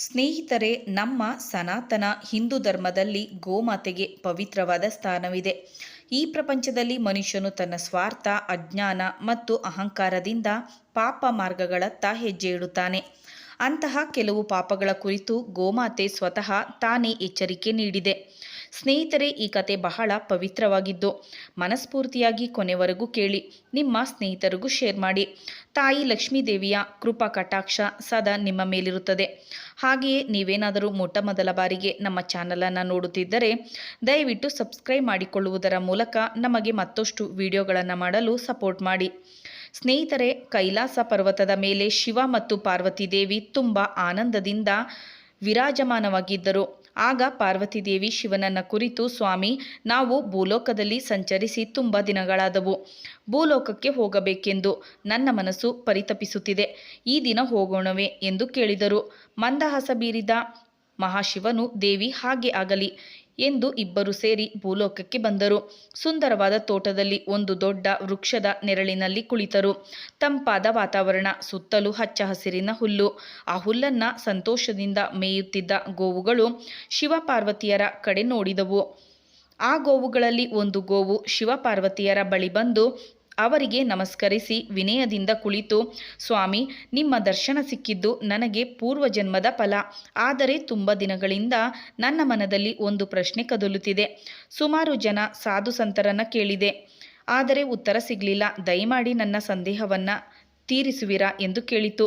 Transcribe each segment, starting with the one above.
ಸ್ನೇಹಿತರೆ, ನಮ್ಮ ಸನಾತನ ಹಿಂದೂ ಧರ್ಮದಲ್ಲಿ ಗೋಮಾತೆಗೆ ಪವಿತ್ರವಾದ ಸ್ಥಾನವಿದೆ. ಈ ಪ್ರಪಂಚದಲ್ಲಿ ಮನುಷ್ಯನು ತನ್ನ ಸ್ವಾರ್ಥ, ಅಜ್ಞಾನ ಮತ್ತು ಅಹಂಕಾರದಿಂದ ಪಾಪ ಮಾರ್ಗಗಳತ್ತ ಹೆಜ್ಜೆ ಇಡುತ್ತಾನೆ. ಅಂತಹ ಕೆಲವು ಪಾಪಗಳ ಕುರಿತು ಗೋಮಾತೆ ಸ್ವತಃ ತಾನೇ ಎಚ್ಚರಿಕೆ ನೀಡಿದೆ. ಸ್ನೇಹಿತರೆ, ಈ ಕತೆ ಬಹಳ ಪವಿತ್ರವಾಗಿದ್ದು, ಮನಸ್ಫೂರ್ತಿಯಾಗಿ ಕೊನೆವರೆಗೂ ಕೇಳಿ, ನಿಮ್ಮ ಸ್ನೇಹಿತರಿಗೂ ಶೇರ್ ಮಾಡಿ. ತಾಯಿ ಲಕ್ಷ್ಮೀದೇವಿಯ ಕೃಪಾ ಕಟಾಕ್ಷ ಸದಾ ನಿಮ್ಮ ಮೇಲಿರುತ್ತದೆ. ಹಾಗೆಯೇ ನೀವೇನಾದರೂ ಮೊಟ್ಟ ಮೊದಲ ಬಾರಿಗೆ ನಮ್ಮ ಚಾನಲನ್ನು ನೋಡುತ್ತಿದ್ದರೆ, ದಯವಿಟ್ಟು ಸಬ್ಸ್ಕ್ರೈಬ್ ಮಾಡಿಕೊಳ್ಳುವುದರ ಮೂಲಕ ನಮಗೆ ಮತ್ತಷ್ಟು ವಿಡಿಯೋಗಳನ್ನು ಮಾಡಲು ಸಪೋರ್ಟ್ ಮಾಡಿ. ಸ್ನೇಹಿತರೆ, ಕೈಲಾಸ ಪರ್ವತದ ಮೇಲೆ ಶಿವ ಮತ್ತು ಪಾರ್ವತಿ ದೇವಿ ತುಂಬ ಆನಂದದಿಂದ ವಿರಾಜಮಾನವಾಗಿದ್ದರು. ಆಗ ಪಾರ್ವತಿದೇವಿ ಶಿವನನ್ನ ಕುರಿತು, ಸ್ವಾಮಿ, ನಾವು ಭೂಲೋಕದಲ್ಲಿ ಸಂಚರಿಸಿ ತುಂಬ ದಿನಗಳಾದವು. ಭೂಲೋಕಕ್ಕೆ ಹೋಗಬೇಕೆಂದು ನನ್ನ ಮನಸ್ಸು ಪರಿತಪಿಸುತ್ತಿದೆ. ಈ ದಿನ ಹೋಗೋಣವೇ ಎಂದು ಕೇಳಿದರು. ಮಂದಹಾಸ ಬೀರಿದ ಮಹಾಶಿವನು ದೇವಿ ಹಾಗೆ ಆಗಲಿ. ಎಂದು ಇಬ್ಬರು ಸೇರಿ ಭೂಲೋಕಕ್ಕೆ ಬಂದರು. ಸುಂದರವಾದ ತೋಟದಲ್ಲಿ ಒಂದು ದೊಡ್ಡ ವೃಕ್ಷದ ನೆರಳಿನಲ್ಲಿ ಕುಳಿತರು. ತಂಪಾದ ವಾತಾವರಣ, ಸುತ್ತಲೂ ಹಚ್ಚ ಹಸಿರಿನ ಹುಲ್ಲು. ಆ ಹುಲ್ಲನ್ನ ಸಂತೋಷದಿಂದ ಮೇಯುತ್ತಿದ್ದ ಗೋವುಗಳು ಶಿವಪಾರ್ವತಿಯರ ಕಡೆ ನೋಡಿದವು. ಆ ಗೋವುಗಳಲ್ಲಿ ಒಂದು ಗೋವು ಶಿವಪಾರ್ವತಿಯರ ಬಳಿ ಬಂದು ಅವರಿಗೆ ನಮಸ್ಕರಿಸಿ ವಿನಯದಿಂದ ಕುಳಿತು, ಸ್ವಾಮಿ, ನಿಮ್ಮ ದರ್ಶನ ಸಿಕ್ಕಿದ್ದು ನನಗೆ ಪೂರ್ವಜನ್ಮದ ಫಲ. ಆದರೆ ತುಂಬ ದಿನಗಳಿಂದ ನನ್ನ ಮನದಲ್ಲಿ ಒಂದು ಪ್ರಶ್ನೆ ಕದಲುತ್ತಿದೆ. ಸುಮಾರು ಜನ ಸಾಧು ಸಂತರನ್ನು ಕೇಳಿದೆ. ಆದರೆ ಉತ್ತರ ಸಿಗಲಿಲ್ಲ. ದಯಮಾಡಿ ನನ್ನ ಸಂದೇಹವನ್ನು ತೀರಿಸುವಿರಾ? ಎಂದು ಕೇಳಿತು.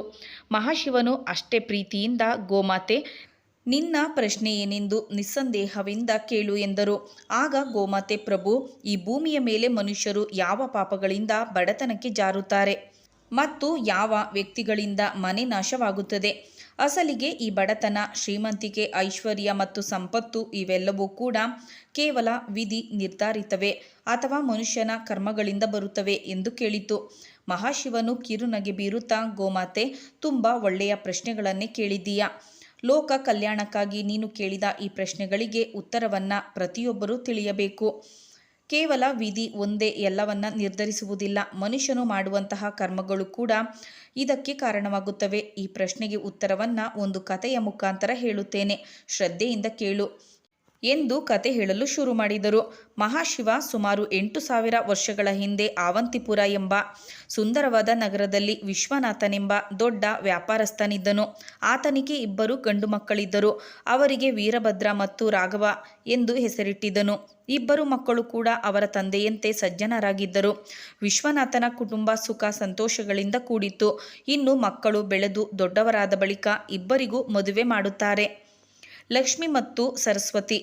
ಮಹಾಶಿವನು ಅಷ್ಟೇ ಪ್ರೀತಿಯಿಂದ ಗೋಮಾತೆ ನಿನ್ನ ಪ್ರಶ್ನೆ ಏನೆಂದು ನಿಸ್ಸಂದೇಹವಿಂದ ಕೇಳು ಎಂದರು. ಆಗ ಗೋಮಾತೆ ಪ್ರಭು, ಈ ಭೂಮಿಯ ಮೇಲೆ ಮನುಷ್ಯರು ಯಾವ ಪಾಪಗಳಿಂದ ಬಡತನಕ್ಕೆ ಜಾರುತ್ತಾರೆ? ಮತ್ತು ಯಾವ ವ್ಯಕ್ತಿಗಳಿಂದ ಮನೆ ನಾಶವಾಗುತ್ತದೆ? ಅಸಲಿಗೆ ಈ ಬಡತನ, ಶ್ರೀಮಂತಿಕೆ, ಐಶ್ವರ್ಯ ಮತ್ತು ಸಂಪತ್ತು ಇವೆಲ್ಲವೂ ಕೂಡ ಕೇವಲ ವಿಧಿ ನಿರ್ಧಾರಿತವೆ ಅಥವಾ ಮನುಷ್ಯನ ಕರ್ಮಗಳಿಂದ ಬರುತ್ತವೆ ಎಂದು ಕೇಳಿತು. ಮಹಾಶಿವನು ಕಿರುನಗೆ ಬೀರುತ್ತಾ, ಗೋಮಾತೆ, ತುಂಬ ಒಳ್ಳೆಯ ಪ್ರಶ್ನೆಗಳನ್ನೇ ಕೇಳಿದ್ದೀಯಾ? ಲೋಕ ಕಲ್ಯಾಣಕ್ಕಾಗಿ ನೀನು ಕೇಳಿದ ಈ ಪ್ರಶ್ನೆಗಳಿಗೆ ಉತ್ತರವನ್ನು ಪ್ರತಿಯೊಬ್ಬರೂ ತಿಳಿಯಬೇಕು. ಕೇವಲ ವಿಧಿ ಒಂದೇ ಎಲ್ಲವನ್ನ ನಿರ್ಧರಿಸುವುದಿಲ್ಲ. ಮನುಷ್ಯನು ಮಾಡುವಂತಹ ಕರ್ಮಗಳು ಕೂಡ ಇದಕ್ಕೆ ಕಾರಣವಾಗುತ್ತವೆ. ಈ ಪ್ರಶ್ನೆಗೆ ಉತ್ತರವನ್ನು ಒಂದು ಕಥೆಯ ಮುಖಾಂತರ ಹೇಳುತ್ತೇನೆ. ಶ್ರದ್ಧೆಯಿಂದ ಕೇಳು. ಎಂದು ಕತೆ ಹೇಳಲು ಶುರು ಮಾಡಿದರು. ಮಹಾಶಿವ ಸುಮಾರು ಎಂಟು ಸಾವಿರ ವರ್ಷಗಳ ಹಿಂದೆ ಆವಂತಿಪುರ ಎಂಬ ಸುಂದರವಾದ ನಗರದಲ್ಲಿ ವಿಶ್ವನಾಥನೆಂಬ ದೊಡ್ಡ ವ್ಯಾಪಾರಸ್ಥನಿದ್ದನು. ಆತನಿಗೆ ಇಬ್ಬರು ಗಂಡು ಮಕ್ಕಳಿದ್ದರು. ಅವರಿಗೆ ವೀರಭದ್ರ ಮತ್ತು ರಾಘವ ಎಂದು ಹೆಸರಿಟ್ಟಿದ್ದನು. ಇಬ್ಬರು ಮಕ್ಕಳು ಕೂಡ ಅವರ ತಂದೆಯಂತೆ ಸಜ್ಜನರಾಗಿದ್ದರು. ವಿಶ್ವನಾಥನ ಕುಟುಂಬ ಸುಖ ಸಂತೋಷಗಳಿಂದ ಕೂಡಿತ್ತು. ಇನ್ನು ಮಕ್ಕಳು ಬೆಳೆದು ದೊಡ್ಡವರಾದ ಬಳಿಕ ಇಬ್ಬರಿಗೂ ಮದುವೆ ಮಾಡುತ್ತಾರೆ. ಲಕ್ಷ್ಮಿ ಮತ್ತು ಸರಸ್ವತಿ.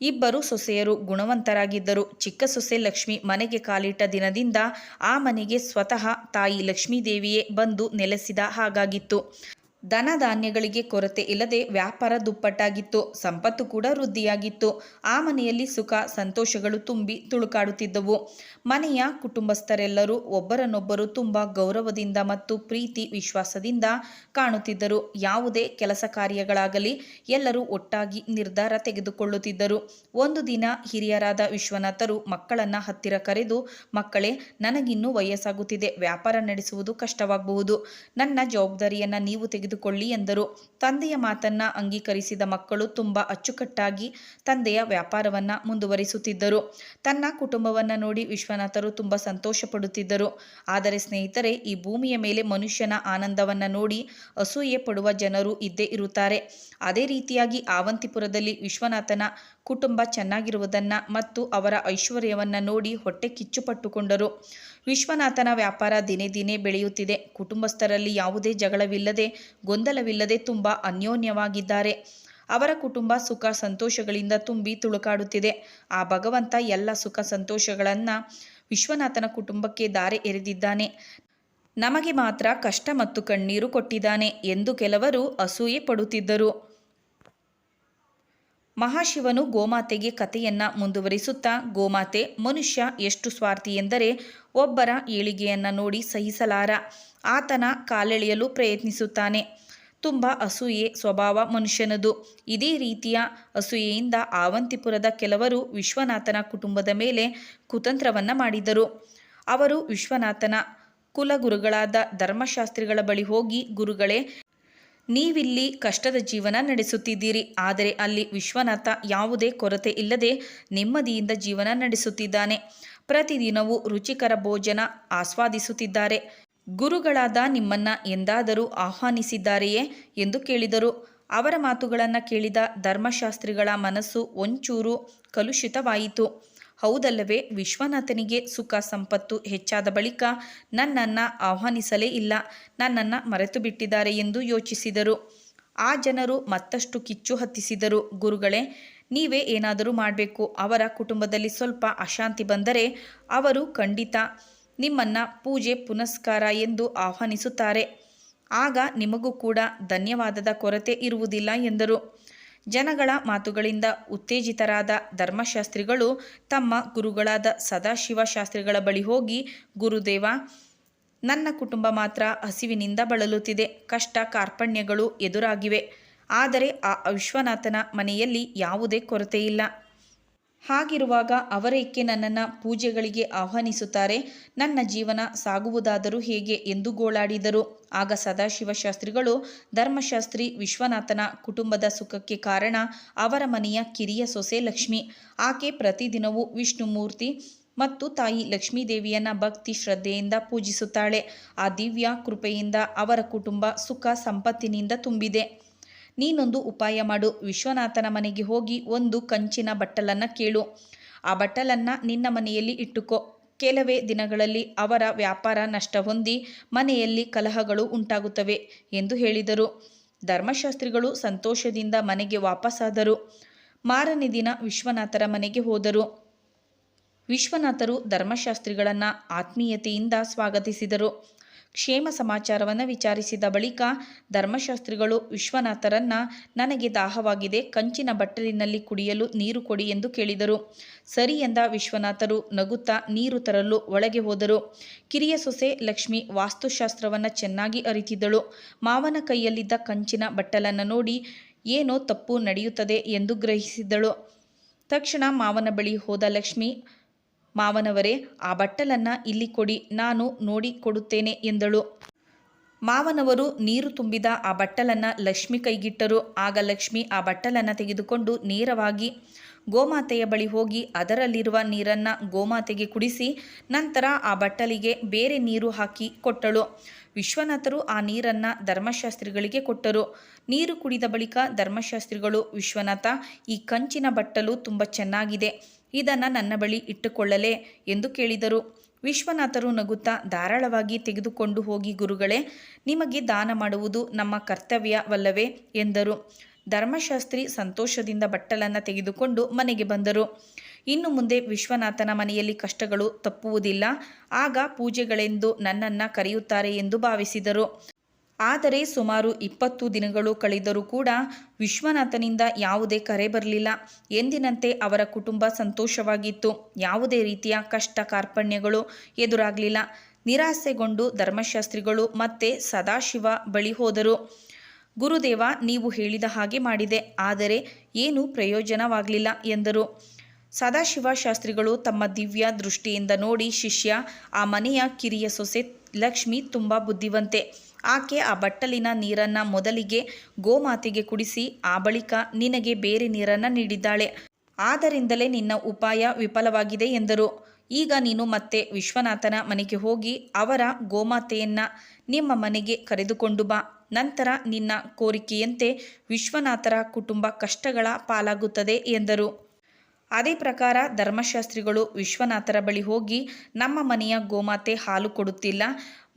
ಇಬ್ಬರು ಸೊಸೆಯರು ಗುಣವಂತರಾಗಿದ್ದರು. ಚಿಕ್ಕ ಸೊಸೆ ಲಕ್ಷ್ಮಿ ಮನೆಗೆ ಕಾಲಿಟ್ಟ ದಿನದಿಂದ ಆ ಮನೆಗೆ ಸ್ವತಃ ತಾಯಿ ಲಕ್ಷ್ಮೀದೇವಿಯೇ ಬಂದು ನೆಲೆಸಿದ ಹಾಗಾಗಿತ್ತು. ಧನ ಧಾನ್ಯಗಳಿಗೆ ಕೊರತೆ ಇಲ್ಲದೆ ವ್ಯಾಪಾರ ದುಪ್ಪಟ್ಟಾಗಿತ್ತು, ಸಂಪತ್ತು ಕೂಡ ವೃದ್ಧಿಯಾಗಿತ್ತು. ಆ ಮನೆಯಲ್ಲಿ ಸುಖ, ಸಂತೋಷಗಳು ತುಂಬಿ ತುಳುಕಾಡುತ್ತಿದ್ದವು. ಮನೆಯ ಕುಟುಂಬಸ್ಥರೆಲ್ಲರೂ ಒಬ್ಬರನ್ನೊಬ್ಬರು ತುಂಬ ಗೌರವದಿಂದ ಮತ್ತು ಪ್ರೀತಿ ವಿಶ್ವಾಸದಿಂದ ಕಾಣುತ್ತಿದ್ದರು. ಯಾವುದೇ ಕೆಲಸ ಕಾರ್ಯಗಳಾಗಲಿ ಎಲ್ಲರೂ ಒಟ್ಟಾಗಿ ನಿರ್ಧಾರ ತೆಗೆದುಕೊಳ್ಳುತ್ತಿದ್ದರು. ಒಂದು ದಿನ ಹಿರಿಯರಾದ ವಿಶ್ವನಾಥರು ಮಕ್ಕಳನ್ನ ಹತ್ತಿರ ಕರೆದು, ಮಕ್ಕಳೇ, ನನಗಿನ್ನೂ ವಯಸ್ಸಾಗುತ್ತಿದೆ. ವ್ಯಾಪಾರ ನಡೆಸುವುದು ಕಷ್ಟವಾಗಬಹುದು. ನನ್ನ ಜವಾಬ್ದಾರಿಯನ್ನು ನೀವು ತೆಗೆದು ತೆಗೆದುಕೊಳ್ಳಿ ಎಂದರು. ತಂದೆಯ ಮಾತನ್ನ ಅಂಗೀಕರಿಸಿದ ಮಕ್ಕಳು ತುಂಬ ಅಚ್ಚುಕಟ್ಟಾಗಿ ತಂದೆಯ ವ್ಯಾಪಾರವನ್ನ ಮುಂದುವರಿಸುತ್ತಿದ್ದರು. ತನ್ನ ಕುಟುಂಬವನ್ನ ನೋಡಿ ವಿಶ್ವನಾಥರು ತುಂಬ ಸಂತೋಷ ಆದರೆ ಸ್ನೇಹಿತರೆ, ಈ ಭೂಮಿಯ ಮೇಲೆ ಮನುಷ್ಯನ ಆನಂದವನ್ನ ನೋಡಿ ಅಸೂಯೆ ಪಡುವ ಜನರು ಇದ್ದೇ ಇರುತ್ತಾರೆ. ಅದೇ ರೀತಿಯಾಗಿ ಆವಂತಿಪುರದಲ್ಲಿ ವಿಶ್ವನಾಥನ ಕುಟುಂಬ ಚೆನ್ನಾಗಿರುವುದನ್ನ ಮತ್ತು ಅವರ ಐಶ್ವರ್ಯವನ್ನ ನೋಡಿ ಹೊಟ್ಟೆ ಕಿಚ್ಚುಪಟ್ಟುಕೊಂಡರು. ವಿಶ್ವನಾಥನ ವ್ಯಾಪಾರ ದಿನೇ ದಿನೇ ಬೆಳೆಯುತ್ತಿದೆ. ಕುಟುಂಬಸ್ಥರಲ್ಲಿ ಯಾವುದೇ ಜಗಳವಿಲ್ಲದೆ, ಗೊಂದಲವಿಲ್ಲದೆ ತುಂಬ ಅನ್ಯೋನ್ಯವಾಗಿದ್ದಾರೆ. ಅವರ ಕುಟುಂಬ ಸುಖ ಸಂತೋಷಗಳಿಂದ ತುಂಬಿ ತುಳುಕಾಡುತ್ತಿದೆ. ಆ ಭಗವಂತ ಎಲ್ಲ ಸುಖ ಸಂತೋಷಗಳನ್ನು ವಿಶ್ವನಾಥನ ಕುಟುಂಬಕ್ಕೆ ದಾರೆ ಎರೆದಿದ್ದಾನೆ. ನಮಗೆ ಮಾತ್ರ ಕಷ್ಟ ಮತ್ತು ಕಣ್ಣೀರು ಕೊಟ್ಟಿದ್ದಾನೆ ಎಂದು ಕೆಲವರು ಅಸೂಯೆ ಪಡುತ್ತಿದ್ದರು. ಮಹಾಶಿವನು ಗೋಮಾತೆಗೆ ಕಥೆಯನ್ನ ಮುಂದುವರಿಸುತ್ತಾ, ಗೋಮಾತೆ, ಮನುಷ್ಯ ಎಷ್ಟು ಸ್ವಾರ್ಥಿ ಎಂದರೆ ಒಬ್ಬರ ಏಳಿಗೆಯನ್ನು ನೋಡಿ ಸಹಿಸಲಾರ. ಆತನ ಕಾಲೆಳೆಯಲು ಪ್ರಯತ್ನಿಸುತ್ತಾನೆ. ತುಂಬ ಅಸೂಯೆ ಸ್ವಭಾವ ಮನುಷ್ಯನದು. ಇದೇ ರೀತಿಯ ಅಸೂಯೆಯಿಂದ ಆವಂತಿಪುರದ ಕೆಲವರು ವಿಶ್ವನಾಥನ ಕುಟುಂಬದ ಮೇಲೆ ಕುತಂತ್ರವನ್ನು ಮಾಡಿದರು. ಅವರು ವಿಶ್ವನಾಥನ ಕುಲಗುರುಗಳಾದ ಧರ್ಮಶಾಸ್ತ್ರಿಗಳ ಬಳಿ ಹೋಗಿ ಗುರುಗಳೇ ನೀವಿಲ್ಲಿ ಕಷ್ಟದ ಜೀವನ ನಡೆಸುತ್ತಿದ್ದೀರಿ, ಆದರೆ ಅಲ್ಲಿ ವಿಶ್ವನಾಥ ಯಾವುದೇ ಕೊರತೆ ಇಲ್ಲದೆ ನೆಮ್ಮದಿಯಿಂದ ಜೀವನ ನಡೆಸುತ್ತಿದ್ದಾನೆ. ಪ್ರತಿದಿನವೂ ರುಚಿಕರ ಭೋಜನ ಆಸ್ವಾದಿಸುತ್ತಿದ್ದಾರೆ. ಗುರುಗಳಾದ ನಿಮ್ಮನ್ನ ಎಂದಾದರೂ ಆಹ್ವಾನಿಸಿದ್ದಾರೆಯೇ ಎಂದು ಕೇಳಿದರು. ಅವರ ಮಾತುಗಳನ್ನು ಕೇಳಿದ ಧರ್ಮಶಾಸ್ತ್ರಿಗಳ ಮನಸ್ಸು ಒಂಚೂರು ಕಲುಷಿತವಾಯಿತು. ಹೌದಲ್ಲವೇ? ವಿಶ್ವನಾಥನಿಗೆ ಸುಖ, ಸಂಪತ್ತು ಹೆಚ್ಚಾದ ಬಳಿಕ ನನ್ನನ್ನು ಆಹ್ವಾನಿಸಲೇ ಇಲ್ಲ. ನನ್ನನ್ನು ಮರೆತು ಬಿಟ್ಟಿದ್ದಾರೆ ಎಂದು ಯೋಚಿಸಿದರು. ಆ ಜನರು ಮತ್ತಷ್ಟು ಕಿಚ್ಚು ಹತ್ತಿಸಿದರು. ಗುರುಗಳೇ, ನೀವೇ ಏನಾದರೂ ಮಾಡಬೇಕು. ಅವರ ಕುಟುಂಬದಲ್ಲಿ ಸ್ವಲ್ಪ ಅಶಾಂತಿ ಬಂದರೆ ಅವರು ಖಂಡಿತ ನಿಮ್ಮನ್ನು ಪೂಜೆ, ಪುನಸ್ಕಾರ ಎಂದು ಆಹ್ವಾನಿಸುತ್ತಾರೆ. ಆಗ ನಿಮಗೂ ಕೂಡ ಧನ್ಯವಾದದ ಕೊರತೆ ಇರುವುದಿಲ್ಲ ಎಂದರು. ಜನಗಳ ಮಾತುಗಳಿಂದ ಉತ್ತೇಜಿತರಾದ ಧರ್ಮಶಾಸ್ತ್ರಿಗಳು ತಮ್ಮ ಗುರುಗಳಾದ ಸದಾಶಿವ ಶಾಸ್ತ್ರಿಗಳ ಬಳಿ ಹೋಗಿ, ಗುರುದೇವ, ನನ್ನ ಕುಟುಂಬ ಮಾತ್ರ ಹಸಿವಿನಿಂದ ಬಳಲುತ್ತಿದೆ. ಕಷ್ಟ ಕಾರ್ಪಣ್ಯಗಳು ಎದುರಾಗಿವೆ. ಆದರೆ ಆ ವಿಶ್ವನಾಥನ ಮನೆಯಲ್ಲಿ ಯಾವುದೇ ಕೊರತೆಯಿಲ್ಲ. ಹಾಗಿರುವಾಗ ಅವರೇಕೆ ನನ್ನನ್ನು ಪೂಜೆಗಳಿಗೆ ಆಹ್ವಾನಿಸುತ್ತಾರೆ? ನನ್ನ ಜೀವನ ಸಾಗುವುದಾದರೂ ಹೇಗೆ ಎಂದು ಗೋಳಾಡಿದರು. ಆಗ ಸದಾಶಿವ ಶಾಸ್ತ್ರಿಗಳು ಧರ್ಮಶಾಸ್ತ್ರಿ ವಿಶ್ವನಾಥನ ಕುಟುಂಬದ ಸುಖಕ್ಕೆ ಕಾರಣ ಅವರ ಮನೆಯ ಕಿರಿಯ ಸೊಸೆ ಲಕ್ಷ್ಮಿ. ಆಕೆ ಪ್ರತಿದಿನವೂ ವಿಷ್ಣುಮೂರ್ತಿ ಮತ್ತು ತಾಯಿ ಲಕ್ಷ್ಮೀದೇವಿಯನ್ನು ಭಕ್ತಿ ಶ್ರದ್ಧೆಯಿಂದ ಪೂಜಿಸುತ್ತಾಳೆ. ಆ ದಿವ್ಯ ಕೃಪೆಯಿಂದ ಅವರ ಕುಟುಂಬ ಸುಖ ಸಂಪತ್ತಿನಿಂದ ತುಂಬಿದೆ. ನೀನೊಂದು ಉಪಾಯ ಮಾಡು. ವಿಶ್ವನಾಥನ ಮನೆಗೆ ಹೋಗಿ ಒಂದು ಕಂಚಿನ ಬಟ್ಟಲನ್ನು ಕೇಳು. ಆ ಬಟ್ಟಲನ್ನು ನಿನ್ನ ಮನೆಯಲ್ಲಿ ಇಟ್ಟುಕೋ. ಕೆಲವೇ ದಿನಗಳಲ್ಲಿ ಅವರ ವ್ಯಾಪಾರ ನಷ್ಟ ಹೊಂದಿ ಮನೆಯಲ್ಲಿ ಕಲಹಗಳು ಉಂಟಾಗುತ್ತವೆ ಎಂದು ಹೇಳಿದರು. ಧರ್ಮಶಾಸ್ತ್ರಿಗಳು ಸಂತೋಷದಿಂದ ಮನೆಗೆ ವಾಪಸ್ಸಾದರು ಮಾರನೇ ದಿನ ವಿಶ್ವನಾಥರ ಮನೆಗೆ ಹೋದರು. ವಿಶ್ವನಾಥರು ಧರ್ಮಶಾಸ್ತ್ರಿಗಳನ್ನು ಆತ್ಮೀಯತೆಯಿಂದ ಸ್ವಾಗತಿಸಿದರು. ಕ್ಷೇಮ ಸಮಾಚಾರವನ್ನು ವಿಚಾರಿಸಿದ ಬಳಿಕ ಧರ್ಮಶಾಸ್ತ್ರಿಗಳು ವಿಶ್ವನಾಥರನ್ನ, ನನಗೆ ದಾಹವಾಗಿದೆ, ಕಂಚಿನ ಬಟ್ಟಲಿನಲ್ಲಿ ಕುಡಿಯಲು ನೀರು ಕೊಡಿ ಎಂದು ಕೇಳಿದರು. ಸರಿ ಎಂದ ವಿಶ್ವನಾಥರು ನಗುತ್ತಾ ನೀರು ತರಲು ಒಳಗೆ ಹೋದರು. ಕಿರಿಯ ಸೊಸೆ ಲಕ್ಷ್ಮಿ ವಾಸ್ತುಶಾಸ್ತ್ರವನ್ನು ಚೆನ್ನಾಗಿ ಅರಿತಿದ್ದಳು. ಮಾವನ ಕೈಯಲ್ಲಿದ್ದ ಕಂಚಿನ ಬಟ್ಟಲನ್ನು ನೋಡಿ, ಏನೋ ತಪ್ಪು ನಡೆಯುತ್ತದೆ ಎಂದು ಗ್ರಹಿಸಿದಳು ತಕ್ಷಣ ಮಾವನ ಬಳಿ ಹೋದ ಲಕ್ಷ್ಮಿ ಮಾವನವರೇ, ಆ ಬಟ್ಟಲನ್ನು ಇಲ್ಲಿ ಕೊಡಿ, ನಾನು ನೋಡಿ ಕೊಡುತ್ತೇನೆ ಎಂದಳು. ಮಾವನವರು ನೀರು ತುಂಬಿದ ಆ ಬಟ್ಟಲನ್ನು ಲಕ್ಷ್ಮಿ ಕೈಗಿಟ್ಟರು. ಆಗ ಲಕ್ಷ್ಮಿ ಆ ಬಟ್ಟಲನ್ನು ತೆಗೆದುಕೊಂಡು ನೇರವಾಗಿ ಗೋಮಾತೆಯ ಬಳಿ ಹೋಗಿ ಅದರಲ್ಲಿರುವ ನೀರನ್ನು ಗೋಮಾತೆಗೆ ಕುಡಿಸಿ, ನಂತರ ಆ ಬಟ್ಟಲಿಗೆ ಬೇರೆ ನೀರು ಹಾಕಿ ಕೊಟ್ಟಳು. ವಿಶ್ವನಾಥರು ಆ ನೀರನ್ನು ಧರ್ಮಶಾಸ್ತ್ರಿಗಳಿಗೆ ಕೊಟ್ಟರು. ನೀರು ಕುಡಿದ ಬಳಿಕ ಧರ್ಮಶಾಸ್ತ್ರಿಗಳು, ವಿಶ್ವನಾಥ, ಈ ಕಂಚಿನ ಬಟ್ಟಲು ತುಂಬ ಚೆನ್ನಾಗಿದೆ. ಇದನ್ನು ನನ್ನ ಬಳಿ ಇಟ್ಟುಕೊಳ್ಳಲೇ ಎಂದು ಕೇಳಿದರು. ವಿಶ್ವನಾಥರು ನಗುತ್ತಾ ಧಾರಾಳವಾಗಿ ತೆಗೆದುಕೊಂಡು ಹೋಗಿ, ಗುರುಗಳೇ, ನಿಮಗೆ ದಾನ ಮಾಡುವುದು ನಮ್ಮ ಕರ್ತವ್ಯವಲ್ಲವೇ ಎಂದರು. ಧರ್ಮಶಾಸ್ತ್ರಿ ಸಂತೋಷದಿಂದ ಬಟ್ಟಲನ್ನು ತೆಗೆದುಕೊಂಡು ಮನೆಗೆ ಬಂದರು. ಇನ್ನು ಮುಂದೆ ವಿಶ್ವನಾಥನ ಮನೆಯಲ್ಲಿ ಕಷ್ಟಗಳು ತಪ್ಪುವುದಿಲ್ಲ. ಆಗ ಪೂಜೆಗಳೆಂದು ನನ್ನನ್ನು ಕರೆಯುತ್ತಾರೆ ಎಂದು ಭಾವಿಸಿದರು. ಆದರೆ ಸುಮಾರು ಇಪ್ಪತ್ತು ದಿನಗಳು ಕಳೆದರೂ ಕೂಡ ವಿಶ್ವನಾಥನಿಂದ ಯಾವುದೇ ಕರೆ ಬರಲಿಲ್ಲ. ಎಂದಿನಂತೆ ಅವರ ಕುಟುಂಬ ಸಂತೋಷವಾಗಿತ್ತು. ಯಾವುದೇ ರೀತಿಯ ಕಷ್ಟ ಕಾರ್ಪಣ್ಯಗಳು ಎದುರಾಗಲಿಲ್ಲ. ನಿರಾಸೆಗೊಂಡು ಧರ್ಮಶಾಸ್ತ್ರಿಗಳು ಮತ್ತೆ ಸದಾಶಿವ ಬಳಿ ಹೋದರು. ಗುರುದೇವ, ನೀವು ಹೇಳಿದ ಹಾಗೆ ಮಾಡಿದೆ. ಆದರೆ ಏನೂ ಪ್ರಯೋಜನವಾಗಲಿಲ್ಲ ಎಂದರು. ಸದಾಶಿವ ಶಾಸ್ತ್ರಿಗಳು ತಮ್ಮ ದಿವ್ಯ ದೃಷ್ಟಿಯಿಂದ ನೋಡಿ ಶಿಷ್ಯ, ಆ ಮನೆಯ ಕಿರಿಯ ಸೊಸೆ ಲಕ್ಷ್ಮಿ ತುಂಬ ಬುದ್ಧಿವಂತೆ. ಆಕೆ ಆ ಬಟ್ಟಲಿನ ನೀರನ್ನು ಮೊದಲಿಗೆ ಗೋಮಾತೆಗೆ ಕುಡಿಸಿ, ಆ ಬಳಿಕ ನಿನಗೆ ಬೇರೆ ನೀರನ್ನು ನೀಡಿದ್ದಾಳೆ. ಆದ್ದರಿಂದಲೇ ನಿನ್ನ ಉಪಾಯ ವಿಫಲವಾಗಿದೆ ಎಂದರು. ಈಗ ನೀನು ಮತ್ತೆ ವಿಶ್ವನಾಥನ ಮನೆಗೆ ಹೋಗಿ ಅವರ ಗೋಮಾತೆಯನ್ನು ನಿಮ್ಮ ಮನೆಗೆ ಕರೆದುಕೊಂಡು ಬಾ. ನಂತರ ನಿನ್ನ ಕೋರಿಕೆಯಂತೆ ವಿಶ್ವನಾಥರ ಕುಟುಂಬ ಕಷ್ಟಗಳ ಪಾಲಾಗುತ್ತದೆ ಎಂದರು. ಅದೇ ಪ್ರಕಾರ ಧರ್ಮಶಾಸ್ತ್ರಿಗಳು ವಿಶ್ವನಾಥರ ಬಳಿ ಹೋಗಿ ನಮ್ಮ ಮನೆಯ ಗೋಮಾತೆ ಹಾಲು ಕೊಡುತ್ತಿಲ್ಲ.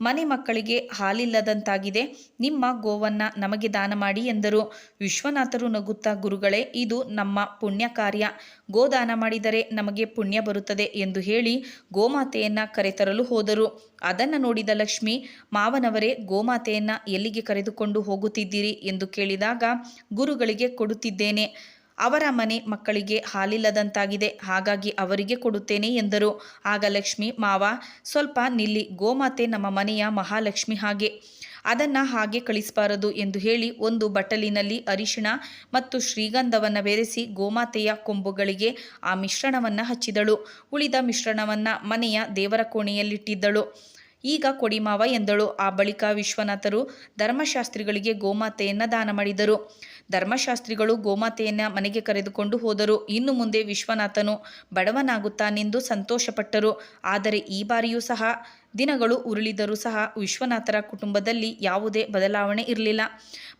ಮನೆ ಮಕ್ಕಳಿಗೆ ಹಾಲಿಲ್ಲದಂತಾಗಿದೆ. ನಿಮ್ಮ ಗೋವನ್ನು ನಮಗೆ ದಾನ ಮಾಡಿ ಎಂದರು. ವಿಶ್ವನಾಥರು ನಗುತ್ತಾ, ಗುರುಗಳೇ, ಇದು ನಮ್ಮ ಪುಣ್ಯ ಕಾರ್ಯ. ಗೋದಾನ ಮಾಡಿದರೆ ನಮಗೆ ಪುಣ್ಯ ಬರುತ್ತದೆ ಎಂದು ಹೇಳಿ ಗೋಮಾತೆಯನ್ನು ಕರೆತರಲು ಹೋದರು. ಅದನ್ನು ನೋಡಿದ ಲಕ್ಷ್ಮಿ, ಮಾವನವರೇ, ಗೋಮಾತೆಯನ್ನು ಎಲ್ಲಿಗೆ ಕರೆದುಕೊಂಡು ಹೋಗುತ್ತಿದ್ದೀರಿ ಎಂದು ಕೇಳಿದಾಗ, ಗುರುಗಳಿಗೆ ಕೊಡುತ್ತಿದ್ದೇನೆ. ಅವರ ಮನೆ ಮಕ್ಕಳಿಗೆ ಹಾಲಿಲ್ಲದಂತಾಗಿದೆ, ಹಾಗಾಗಿ ಅವರಿಗೆ ಕೊಡುತ್ತೇನೆ ಎಂದರು. ಆಗ ಲಕ್ಷ್ಮಿ, ಮಾವ, ಸ್ವಲ್ಪ ನಿಲ್ಲಿ, ಗೋಮಾತೆ ನಮ್ಮ ಮನೆಯ ಮಹಾಲಕ್ಷ್ಮಿ ಹಾಗೆ. ಅದನ್ನು ಹಾಗೆ ಕಳಿಸಬಾರದು ಎಂದು ಹೇಳಿ ಒಂದು ಬಟ್ಟಲಿನಲ್ಲಿ ಅರಿಶಿಣ ಮತ್ತು ಶ್ರೀಗಂಧವನ್ನು ಬೆರೆಸಿ ಗೋಮಾತೆಯ ಕೊಂಬುಗಳಿಗೆ ಆ ಮಿಶ್ರಣವನ್ನು ಹಚ್ಚಿದಳು. ಉಳಿದ ಮಿಶ್ರಣವನ್ನು ಮನೆಯ ದೇವರ ಕೋಣೆಯಲ್ಲಿಟ್ಟಿದ್ದಳು. ಈಗ ಕೊಡಿಮಾವ ಎಂದಳು. ಆ ಬಳಿಕ ವಿಶ್ವನಾಥರು ಧರ್ಮಶಾಸ್ತ್ರಿಗಳಿಗೆ ಗೋಮಾತೆಯನ್ನು ದಾನ ಮಾಡಿದರು. ಧರ್ಮಶಾಸ್ತ್ರಿಗಳು ಗೋಮಾತೆಯನ್ನು ಮನೆಗೆ ಕರೆದುಕೊಂಡು ಹೋದರು. ಇನ್ನು ಮುಂದೆ ವಿಶ್ವನಾಥನು ಬಡವನಾಗುತ್ತಾನೆಂದು ಸಂತೋಷಪಟ್ಟರು. ಆದರೆ ಈ ಬಾರಿಯೂ ಸಹ ದಿನಗಳು ಉರುಳಿದರೂ ಸಹ ವಿಶ್ವನಾಥರ ಕುಟುಂಬದಲ್ಲಿ ಯಾವುದೇ ಬದಲಾವಣೆ ಇರಲಿಲ್ಲ.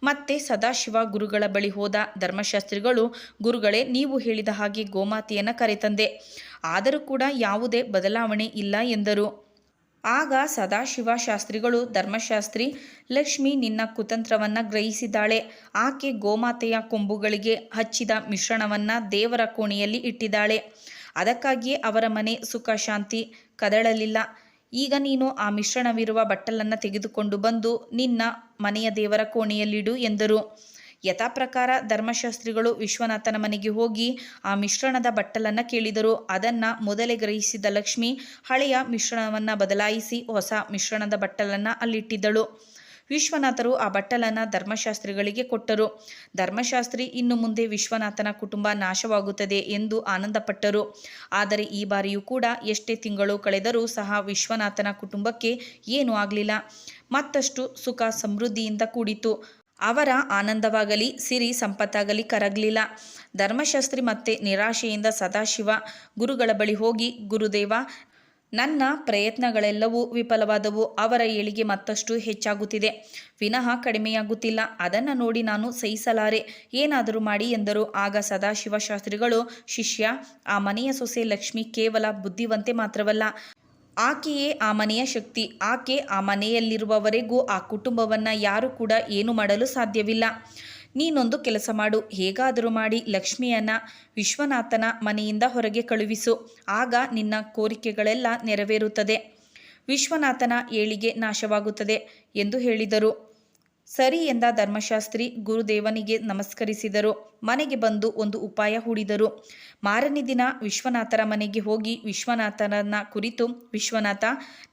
ಮತ್ತೆ ಸದಾಶಿವ ಗುರುಗಳ ಬಳಿ ಹೋದ ಧರ್ಮಶಾಸ್ತ್ರಿಗಳು, ಗುರುಗಳೇ, ನೀವು ಹೇಳಿದ ಹಾಗೆ ಗೋಮಾತೆಯನ್ನು ಕರೆತಂದೆ. ಆದರೂ ಕೂಡ ಯಾವುದೇ ಬದಲಾವಣೆ ಇಲ್ಲ ಎಂದರು. ಆಗ ಸದಾಶಿವ ಶಾಸ್ತ್ರಿಗಳು ಧರ್ಮಶಾಸ್ತ್ರಿ ಲಕ್ಷ್ಮಿ ನಿನ್ನ ಕುತಂತ್ರವನ್ನು ಗ್ರಹಿಸಿದ್ದಾಳೆ. ಆಕೆ ಗೋಮಾತೆಯ ಕೊಂಬುಗಳಿಗೆ ಹಚ್ಚಿದ ಮಿಶ್ರಣವನ್ನು ದೇವರ ಕೋಣೆಯಲ್ಲಿ ಇಟ್ಟಿದ್ದಾಳೆ. ಅದಕ್ಕಾಗಿಯೇ ಅವರ ಮನೆ ಸುಖ, ಶಾಂತಿ ಕದಳಲಿಲ್ಲ. ಈಗ ನೀನು ಆ ಮಿಶ್ರಣವಿರುವ ಬಟ್ಟಲನ್ನು ತೆಗೆದುಕೊಂಡು ಬಂದು ನಿನ್ನ ಮನೆಯ ದೇವರ ಕೋಣೆಯಲ್ಲಿಡು ಎಂದರು. ಯಥಾಪ್ರಕಾರ ಧರ್ಮಶಾಸ್ತ್ರಿಗಳು ವಿಶ್ವನಾಥನ ಮನೆಗೆ ಹೋಗಿ ಆ ಮಿಶ್ರಣದ ಬಟ್ಟಲನ್ನು ಕೇಳಿದರು. ಅದನ್ನು ಮೊದಲೇ ಗ್ರಹಿಸಿದ ಲಕ್ಷ್ಮಿ ಹಳೆಯ ಮಿಶ್ರಣವನ್ನು ಬದಲಾಯಿಸಿ ಹೊಸ ಮಿಶ್ರಣದ ಬಟ್ಟಲನ್ನು ಅಲ್ಲಿಟ್ಟಿದ್ದಳು. ವಿಶ್ವನಾಥರು ಆ ಬಟ್ಟಲನ್ನು ಧರ್ಮಶಾಸ್ತ್ರಿಗಳಿಗೆ ಕೊಟ್ಟರು. ಧರ್ಮಶಾಸ್ತ್ರಿ ಇನ್ನು ಮುಂದೆ ವಿಶ್ವನಾಥನ ಕುಟುಂಬ ನಾಶವಾಗುತ್ತದೆ ಎಂದು ಆನಂದಪಟ್ಟರು. ಆದರೆ ಈ ಬಾರಿಯೂ ಕೂಡ ಎಷ್ಟೇ ತಿಂಗಳು ಕಳೆದರೂ ಸಹ ವಿಶ್ವನಾಥನ ಕುಟುಂಬಕ್ಕೆ ಏನೂ ಆಗಲಿಲ್ಲ. ಮತ್ತಷ್ಟು ಸುಖ ಸಮೃದ್ಧಿಯಿಂದ ಕೂಡಿತು. ಅವರ ಆನಂದವಾಗಲಿ, ಸಿರಿ ಸಂಪತ್ತಾಗಲಿ ಕರಗಲಿಲ್ಲ. ಧರ್ಮಶಾಸ್ತ್ರಿ ಮತ್ತೆ ನಿರಾಶೆಯಿಂದ ಸದಾಶಿವ ಗುರುಗಳ ಬಳಿ ಹೋಗಿ, ಗುರುದೇವ, ನನ್ನ ಪ್ರಯತ್ನಗಳೆಲ್ಲವೂ ವಿಫಲವಾದವು. ಅವರ ಏಳಿಗೆ ಮತ್ತಷ್ಟು ಹೆಚ್ಚಾಗುತ್ತಿದೆ. ವಿನಃ ಕಡಿಮೆಯಾಗುತ್ತಿಲ್ಲ. ಅದನ್ನು ನೋಡಿ ನಾನು ಸಹಿಸಲಾರೆ. ಏನಾದರೂ ಮಾಡಿ ಎಂದರು. ಆಗ ಸದಾಶಿವ ಶಾಸ್ತ್ರಿಗಳು, ಶಿಷ್ಯ, ಆ ಮನೆಯ ಸೊಸೆ ಲಕ್ಷ್ಮಿ ಕೇವಲ ಬುದ್ಧಿವಂತೆ ಮಾತ್ರವಲ್ಲ. ಆಕೆಯೇ ಆ ಮನೆಯ ಶಕ್ತಿ, ಆಕೆ ಆ ಮನೆಯಲ್ಲಿರುವವರೆಗೂ ಆ ಕುಟುಂಬವನ್ನು ಯಾರು ಕೂಡ ಏನು ಮಾಡಲು ಸಾಧ್ಯವಿಲ್ಲ. ನೀನೊಂದು ಕೆಲಸ ಮಾಡು, ಹೇಗಾದರೂ ಮಾಡಿ ಲಕ್ಷ್ಮಿಯನ್ನ, ವಿಶ್ವನಾಥನ ಮನೆಯಿಂದ ಹೊರಗೆ ಕಳುಹಿಸು. ಆಗ ನಿನ್ನ ಕೋರಿಕೆಗಳೆಲ್ಲ ನೆರವೇರುತ್ತದೆ. ವಿಶ್ವನಾಥನ ಏಳಿಗೆ ನಾಶವಾಗುತ್ತದೆ ಎಂದು ಹೇಳಿದರು. ಸರಿ ಎಂದ ಧರ್ಮಶಾಸ್ತ್ರಿ ಗುರುದೇವನಿಗೆ ನಮಸ್ಕರಿಸಿದರು. ಮನೆಗೆ ಬಂದು ಒಂದು ಉಪಾಯ ಹೂಡಿದರು. ಮಾರನೇ ದಿನ ವಿಶ್ವನಾಥರ ಮನೆಗೆ ಹೋಗಿ ವಿಶ್ವನಾಥನನ್ನ ಕುರಿತು, ವಿಶ್ವನಾಥ,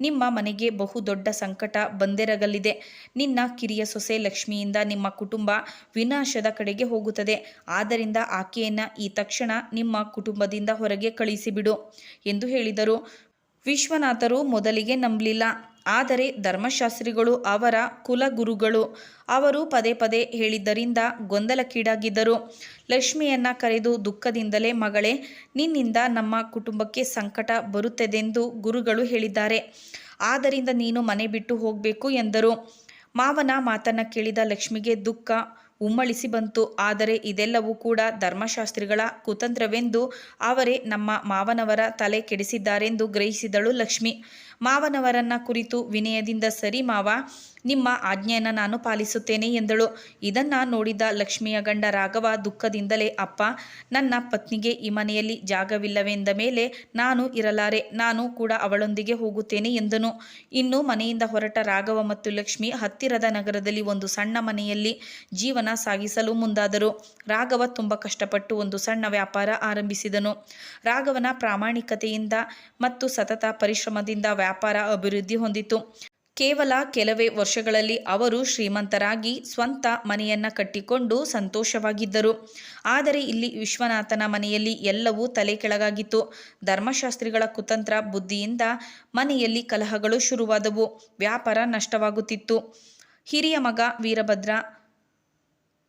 ನಿಮ್ಮ ಮನೆಗೆ ಬಹು ದೊಡ್ಡ ಸಂಕಟ ಬಂದೆರಗಲಿದೆ. ನಿನ್ನ ಕಿರಿಯ ಸೊಸೆ ಲಕ್ಷ್ಮಿಯಿಂದ ನಿಮ್ಮ ಕುಟುಂಬ ವಿನಾಶದ ಕಡೆಗೆ ಹೋಗುತ್ತದೆ. ಆದ್ದರಿಂದ ಆಕೆಯನ್ನು ಈ ತಕ್ಷಣ ನಿಮ್ಮ ಕುಟುಂಬದಿಂದ ಹೊರಗೆ ಕಳಿಸಿಬಿಡು ಎಂದು ಹೇಳಿದರು. ವಿಶ್ವನಾಥರು ಮೊದಲಿಗೆ ನಂಬಲಿಲ್ಲ. ಆದರೆ ಧರ್ಮಶಾಸ್ತ್ರಿಗಳು ಅವರ ಕುಲಗುರುಗಳು. ಅವರು ಪದೇ ಪದೇ ಹೇಳಿದ್ದರಿಂದ ಗೊಂದಲಕ್ಕೀಡಾಗಿದ್ದರು. ಲಕ್ಷ್ಮಿಯನ್ನ ಕರೆದು ದುಃಖದಿಂದಲೇ, ಮಗಳೇ, ನಿನ್ನಿಂದ ನಮ್ಮ ಕುಟುಂಬಕ್ಕೆ ಸಂಕಟ ಬರುತ್ತದೆಂದು ಗುರುಗಳು ಹೇಳಿದ್ದಾರೆ. ಆದ್ದರಿಂದ ನೀನು ಮನೆ ಬಿಟ್ಟು ಹೋಗಬೇಕು ಎಂದರು. ಮಾವನ ಮಾತನ್ನು ಕೇಳಿದ ಲಕ್ಷ್ಮಿಗೆ ದುಃಖ ಉಮ್ಮಳಿಸಿ ಬಂತು. ಆದರೆ ಇದೆಲ್ಲವೂ ಕೂಡ ಧರ್ಮಶಾಸ್ತ್ರಿಗಳ ಕುತಂತ್ರವೆಂದು ಅವರೇ ನಮ್ಮ ಮಾವನವರ ತಲೆ ಕೆಡಿಸಿದ್ದಾರೆಂದು ಗ್ರಹಿಸಿದಳು ಲಕ್ಷ್ಮಿ. ಮಾವನವರನ್ನ ಕುರಿತು ವಿನಯದಿಂದ, ಸರಿ ಮಾವ, ನಿಮ್ಮ ಆಜ್ಞೆಯನ್ನು ನಾನು ಪಾಲಿಸುತ್ತೇನೆ ಎಂದಳು. ಇದನ್ನ ನೋಡಿದ ಲಕ್ಷ್ಮಿಯ ಗಂಡ ರಾಘವ ದುಃಖದಿಂದಲೇ, ಅಪ್ಪ, ನನ್ನ ಪತ್ನಿಗೆ ಈ ಮನೆಯಲ್ಲಿ ಜಾಗವಿಲ್ಲವೆಂದ ಮೇಲೆ ನಾನು ಇರಲಾರೆ, ನಾನು ಕೂಡ ಅವಳೊಂದಿಗೆ ಹೋಗುತ್ತೇನೆ ಎಂದನು. ಇನ್ನು ಮನೆಯಿಂದ ಹೊರಟ ರಾಘವ ಮತ್ತು ಲಕ್ಷ್ಮಿ ಹತ್ತಿರದ ನಗರದಲ್ಲಿ ಒಂದು ಸಣ್ಣ ಮನೆಯಲ್ಲಿ ಜೀವನ ಸಾಗಿಸಲು ಮುಂದಾದರು. ರಾಘವ ತುಂಬ ಕಷ್ಟಪಟ್ಟು ಒಂದು ಸಣ್ಣ ವ್ಯಾಪಾರ ಆರಂಭಿಸಿದನು. ರಾಘವನ ಪ್ರಾಮಾಣಿಕತೆಯಿಂದ ಮತ್ತು ಸತತ ಪರಿಶ್ರಮದಿಂದ ವ್ಯಾಪಾರ ಅಭಿವೃದ್ಧಿ ಹೊಂದಿತು. ಕೇವಲ ಕೆಲವೇ ವರ್ಷಗಳಲ್ಲಿ ಅವರು ಶ್ರೀಮಂತರಾಗಿ ಸ್ವಂತ ಮನೆಯನ್ನು ಕಟ್ಟಿಕೊಂಡು ಸಂತೋಷವಾಗಿದ್ದರು. ಆದರೆ ಇಲ್ಲಿ ವಿಶ್ವನಾಥನ ಮನೆಯಲ್ಲಿ ಎಲ್ಲವೂ ತಲೆ ಕೆಳಗಾಗಿತ್ತು ಧರ್ಮಶಾಸ್ತ್ರಿಗಳ ಕುತಂತ್ರ ಬುದ್ಧಿಯಿಂದ ಮನೆಯಲ್ಲಿ ಕಲಹಗಳು ಶುರುವಾದವು. ವ್ಯಾಪಾರ ನಷ್ಟವಾಗುತ್ತಿತ್ತು. ಹಿರಿಯ ಮಗ ವೀರಭದ್ರ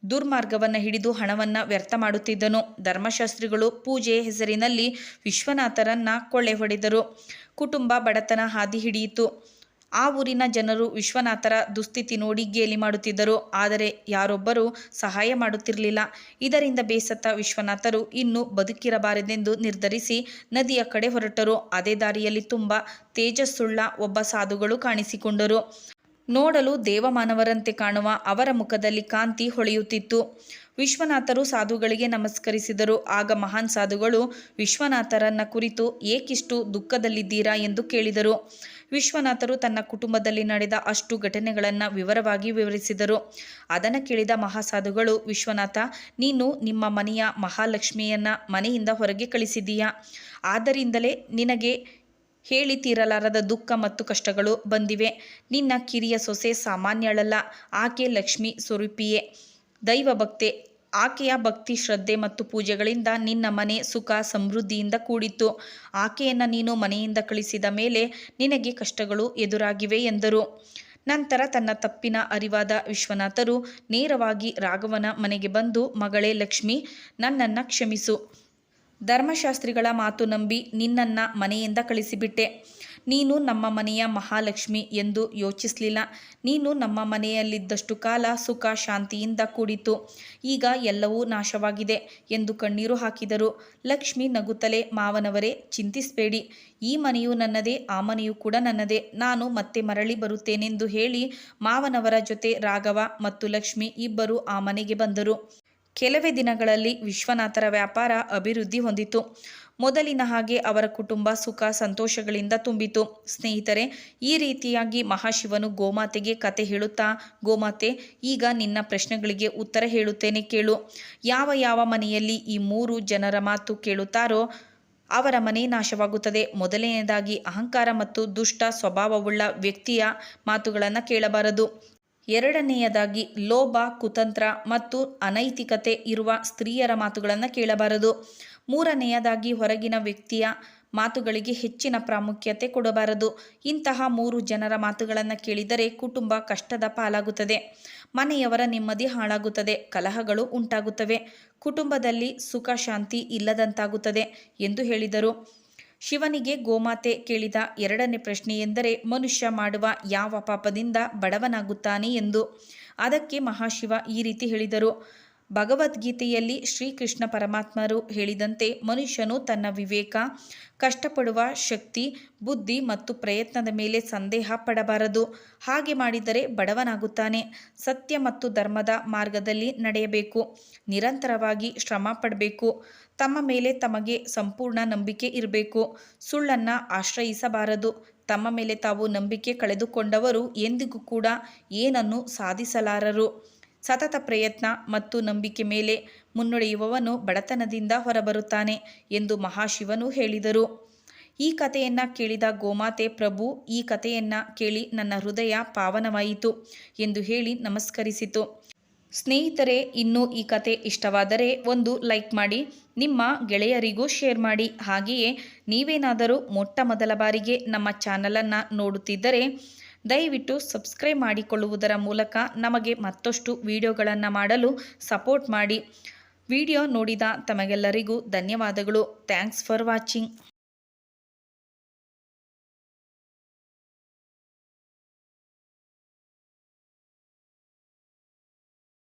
ದುರ್ಮಾರ್ಗವನ್ನು ಹಿಡಿದು ಹಣವನ್ನು ವ್ಯರ್ಥ ಮಾಡುತ್ತಿದ್ದನು. ಧರ್ಮಶಾಸ್ತ್ರಿಗಳು ಪೂಜೆ ಹೆಸರಿನಲ್ಲಿ ವಿಶ್ವನಾಥರನ್ನ ಕೊಳ್ಳೆ ಹೊಡೆದರು. ಕುಟುಂಬ ಬಡತನ ಹಾದಿ ಹಿಡಿಯಿತು. ಆ ಊರಿನ ಜನರು ವಿಶ್ವನಾಥರ ದುಸ್ಥಿತಿ ನೋಡಿ ಗೇಲಿ ಮಾಡುತ್ತಿದ್ದರು. ಆದರೆ ಯಾರೊಬ್ಬರು ಸಹಾಯ ಮಾಡುತ್ತಿರಲಿಲ್ಲ. ಇದರಿಂದ ಬೇಸತ್ತ ವಿಶ್ವನಾಥರು ಇನ್ನು ಬದುಕಿರಬಾರದೆಂದು ನಿರ್ಧರಿಸಿ ನದಿಯ ಕಡೆ ಹೊರಟರು. ಅದೇ ದಾರಿಯಲ್ಲಿ ತುಂಬ ತೇಜಸ್ಸುಳ್ಳ ಒಬ್ಬ ಸಾಧುಗಳು ಕಾಣಿಸಿಕೊಂಡರು. ನೋಡಲು ದೇವಮಾನವರಂತೆ ಕಾಣುವ ಅವರ ಮುಖದಲ್ಲಿ ಕಾಂತಿ ಹೊಳೆಯುತ್ತಿತ್ತು. ವಿಶ್ವನಾಥರು ಸಾಧುಗಳಿಗೆ ನಮಸ್ಕರಿಸಿದರು. ಆಗ ಮಹಾನ್ ಸಾಧುಗಳು, ವಿಶ್ವನಾಥರನ್ನ ಕುರಿತು ಏಕಿಷ್ಟು ದುಃಖದಲ್ಲಿದ್ದೀರಾ ಎಂದು ಕೇಳಿದರು. ವಿಶ್ವನಾಥರು ತನ್ನ ಕುಟುಂಬದಲ್ಲಿ ನಡೆದ ಅಷ್ಟು ಘಟನೆಗಳನ್ನು ವಿವರವಾಗಿ ವಿವರಿಸಿದರು. ಅದನ್ನು ಕೇಳಿದ ಮಹಾಸಾಧುಗಳು, ವಿಶ್ವನಾಥ, ನೀನು ನಿಮ್ಮ ಮನೆಯ ಮಹಾಲಕ್ಷ್ಮಿಯನ್ನು ಮನೆಯಿಂದ ಹೊರಗೆ ಕಳಿಸಿದ್ದೀಯಾ? ಆದ್ದರಿಂದಲೇ ನಿನಗೆ ಹೇಳಿ ತೀರಲಾರದ ದುಃಖ ಮತ್ತು ಕಷ್ಟಗಳು ಬಂದಿವೆ. ನಿನ್ನ ಕಿರಿಯ ಸೊಸೆ ಸಾಮಾನ್ಯಳಲ್ಲ. ಆಕೆ ಲಕ್ಷ್ಮಿ ಸ್ವರೂಪಿಯೇ. ದೈವ ಭಕ್ತೆ. ಆಕೆಯ ಭಕ್ತಿ, ಶ್ರದ್ಧೆ ಮತ್ತು ಪೂಜೆಗಳಿಂದ ನಿನ್ನ ಮನೆ ಸುಖ ಸಮೃದ್ಧಿಯಿಂದ ಕೂಡಿತ್ತು. ಆಕೆಯನ್ನು ನೀನು ಮನೆಯಿಂದ ಕಳಿಸಿದ ಮೇಲೆ ನಿನಗೆ ಕಷ್ಟಗಳು ಎದುರಾಗಿವೆ ಎಂದರು. ನಂತರ ತನ್ನ ತಪ್ಪಿನ ಅರಿವಾದ ವಿಶ್ವನಾಥರು ನೇರವಾಗಿ ರಾಘವನ ಮನೆಗೆ ಬಂದು, ಮಗಳೇ ಲಕ್ಷ್ಮಿ, ನನ್ನನ್ನು ಕ್ಷಮಿಸು. ಧರ್ಮಶಾಸ್ತ್ರಿಗಳ ಮಾತು ನಂಬಿ ನಿನ್ನನ್ನು ಮನೆಯಿಂದ ಕಳಿಸಿಬಿಟ್ಟೆ. ನೀನು ನಮ್ಮ ಮನೆಯ ಮಹಾಲಕ್ಷ್ಮಿ ಎಂದು ಯೋಚಿಸಲಿಲ್ಲ. ನೀನು ನಮ್ಮ ಮನೆಯಲ್ಲಿದ್ದಷ್ಟು ಕಾಲ ಸುಖ ಶಾಂತಿಯಿಂದ ಕೂಡಿತು. ಈಗ ಎಲ್ಲವೂ ನಾಶವಾಗಿದೆ ಎಂದು ಕಣ್ಣೀರು ಹಾಕಿದರು. ಲಕ್ಷ್ಮಿ ನಗುತ್ತಲೇ, ಮಾವನವರೇ, ಚಿಂತಿಸಬೇಡಿ. ಈ ಮನೆಯು ನನ್ನದೇ, ಆ ಮನೆಯು ಕೂಡ ನನ್ನದೇ. ನಾನು ಮತ್ತೆ ಮರಳಿ ಬರುತ್ತೇನೆಂದು ಹೇಳಿ ಮಾವನವರ ಜೊತೆ ರಾಘವ ಮತ್ತು ಲಕ್ಷ್ಮಿ ಇಬ್ಬರು ಆ ಮನೆಗೆ ಬಂದರು. ಕೆಲವೇ ದಿನಗಳಲ್ಲಿ ವಿಶ್ವನಾಥರ ವ್ಯಾಪಾರ ಅಭಿವೃದ್ಧಿ ಹೊಂದಿತು. ಮೊದಲಿನ ಹಾಗೆ ಅವರ ಕುಟುಂಬ ಸುಖ, ಸಂತೋಷಗಳಿಂದ ತುಂಬಿತು. ಸ್ನೇಹಿತರೆ, ಈ ರೀತಿಯಾಗಿ ಮಹಾಶಿವನು ಗೋಮಾತೆಗೆ ಕತೆ ಹೇಳುತ್ತಾ, ಗೋಮಾತೆ, ಈಗ ನಿನ್ನ ಪ್ರಶ್ನೆಗಳಿಗೆ ಉತ್ತರ ಹೇಳುತ್ತೇನೆ ಕೇಳು. ಯಾವ ಯಾವ ಮನೆಯಲ್ಲಿ ಈ ಮೂರು ಜನರ ಮಾತು ಕೇಳುತ್ತಾರೋ, ಅವರ ಮನೆ ನಾಶವಾಗುತ್ತದೆ. ಮೊದಲನೆಯದಾಗಿ ಅಹಂಕಾರ ಮತ್ತು ದುಷ್ಟ ಸ್ವಭಾವವುಳ್ಳ ವ್ಯಕ್ತಿಯ ಮಾತುಗಳನ್ನು ಕೇಳಬಾರದು. ಎರಡನೆಯದಾಗಿ ಲೋಭ, ಕುತಂತ್ರ ಮತ್ತು ಅನೈತಿಕತೆ ಇರುವ ಸ್ತ್ರೀಯರ ಮಾತುಗಳನ್ನು ಕೇಳಬಾರದು. ಮೂರನೆಯದಾಗಿ ಹೊರಗಿನ ವ್ಯಕ್ತಿಯ ಮಾತುಗಳಿಗೆ ಹೆಚ್ಚಿನ ಪ್ರಾಮುಖ್ಯತೆ ಕೊಡಬಾರದು. ಇಂತಹ ಮೂರು ಜನರ ಮಾತುಗಳನ್ನು ಕೇಳಿದರೆ ಕುಟುಂಬ ಕಷ್ಟದ ಪಾಲಾಗುತ್ತದೆ. ಮನೆಯವರ ನೆಮ್ಮದಿ ಹಾಳಾಗುತ್ತದೆ, ಕಲಹಗಳು ಉಂಟಾಗುತ್ತವೆ. ಕುಟುಂಬದಲ್ಲಿ ಸುಖ, ಶಾಂತಿ ಇಲ್ಲದಂತಾಗುತ್ತದೆ ಎಂದು ಹೇಳಿದರು. ಶಿವನಿಗೆ ಗೋಮಾತೆ ಕೇಳಿದ ಎರಡನೇ ಪ್ರಶ್ನೆ ಎಂದರೆ ಮನುಷ್ಯ ಮಾಡುವ ಯಾವ ಪಾಪದಿಂದ ಬಡವನಾಗುತ್ತಾನೆ ಎಂದು. ಅದಕ್ಕೆ ಮಹಾಶಿವ ಈ ರೀತಿ ಹೇಳಿದರು. ಭಗವದ್ಗೀತೆಯಲ್ಲಿ ಶ್ರೀಕೃಷ್ಣ ಪರಮಾತ್ಮರು ಹೇಳಿದಂತೆ ಮನುಷ್ಯನು ತನ್ನ ವಿವೇಕ, ಕಷ್ಟಪಡುವ ಶಕ್ತಿ, ಬುದ್ಧಿ ಮತ್ತು ಪ್ರಯತ್ನದ ಮೇಲೆ ಸಂದೇಹ ಪಡಬಾರದು. ಹಾಗೆ ಮಾಡಿದರೆ ಬಡವನಾಗುತ್ತಾನೆ. ಸತ್ಯ ಮತ್ತು ಧರ್ಮದ ಮಾರ್ಗದಲ್ಲಿ ನಡೆಯಬೇಕು. ನಿರಂತರವಾಗಿ ಶ್ರಮ ಪಡಬೇಕು. ತಮ್ಮ ಮೇಲೆ ತಮಗೆ ಸಂಪೂರ್ಣ ನಂಬಿಕೆ ಇರಬೇಕು. ಸುಳ್ಳನ್ನು ಆಶ್ರಯಿಸಬಾರದು. ತಮ್ಮ ಮೇಲೆ ತಾವು ನಂಬಿಕೆ ಕಳೆದುಕೊಂಡವರು ಎಂದಿಗೂ ಕೂಡ ಏನನ್ನು ಸಾಧಿಸಲಾರರು. ಸತತ ಪ್ರಯತ್ನ ಮತ್ತು ನಂಬಿಕೆ ಮೇಲೆ ಮುನ್ನಡೆಯುವವನು ಬಡತನದಿಂದ ಹೊರಬರುತ್ತಾನೆ ಎಂದು ಮಹಾಶಿವನು ಹೇಳಿದರು. ಈ ಕಥೆಯನ್ನು ಕೇಳಿದ ಗೋಮಾತೆ, ಪ್ರಭು, ಈ ಕಥೆಯನ್ನು ಕೇಳಿ ನನ್ನ ಹೃದಯ ಪಾವನವಾಯಿತು ಎಂದು ಹೇಳಿ ನಮಸ್ಕರಿಸಿತು. ಸ್ನೇಹಿತರೆ, ಇನ್ನೂ ಈ ಕತೆ ಇಷ್ಟವಾದರೆ ಒಂದು ಲೈಕ್ ಮಾಡಿ, ನಿಮ್ಮ ಗೆಳೆಯರಿಗೂ ಶೇರ್ ಮಾಡಿ. ಹಾಗೆಯೇ ನೀವೇನಾದರೂ ಮೊಟ್ಟ ಮೊದಲ ಬಾರಿಗೆ ನಮ್ಮ ಚಾನಲನ್ನು ನೋಡುತ್ತಿದ್ದರೆ ದಯವಿಟ್ಟು ಸಬ್ಸ್ಕ್ರೈಬ್ ಮಾಡಿಕೊಳ್ಳುವುದರ ಮೂಲಕ ನಮಗೆ ಮತ್ತಷ್ಟು ವಿಡಿಯೋಗಳನ್ನು ಮಾಡಲು ಸಪೋರ್ಟ್ ಮಾಡಿ. ವಿಡಿಯೋ ನೋಡಿದ ತಮಗೆಲ್ಲರಿಗೂ ಧನ್ಯವಾದಗಳು. Thanks for watching.